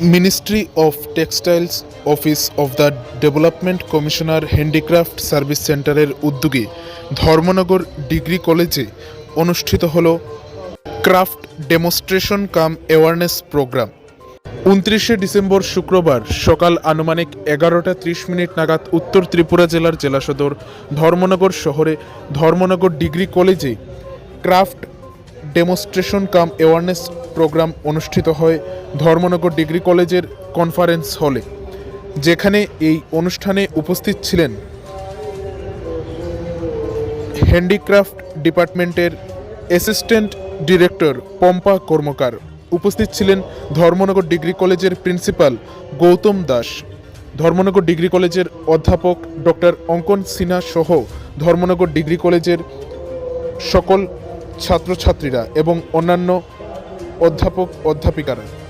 Ministry of textiles office of the development commissioner handicraft service সেন্টারের উদ্যোগে Dharmanagar degree কলেজে অনুষ্ঠিত হল craft demonstration cum awareness programme. উনত্রিশে ডিসেম্বর শুক্রবার সকাল আনুমানিক এগারোটা ত্রিশ মিনিট নাগাদ উত্তর ত্রিপুরা জেলার জেলা সদর ধর্মনগর শহরে Dharmanagar degree college craft demonstration cum awareness programme অনুষ্ঠিত হয় ধর্মনগর ডিগ্রি কলেজের কনফারেন্স হলে, যেখানে এই অনুষ্ঠানে উপস্থিত ছিলেন হ্যান্ডিক্রাফট ডিপার্টমেন্টের অ্যাসিস্ট্যান্ট ডিরেক্টর পম্পা কর্মকার। উপস্থিত ছিলেন ধর্মনগর ডিগ্রি কলেজের প্রিন্সিপাল গৌতম দাস। ধর্মনগর ডিগ্রি কলেজের অধ্যাপক ডক্টর অঙ্কন সিনহা সহ ধর্মনগর ডিগ্রি কলেজের সকল ছাত্রছাত্রীরা এবং অন্যান্য অধ্যাপক অধ্যাপিকারা।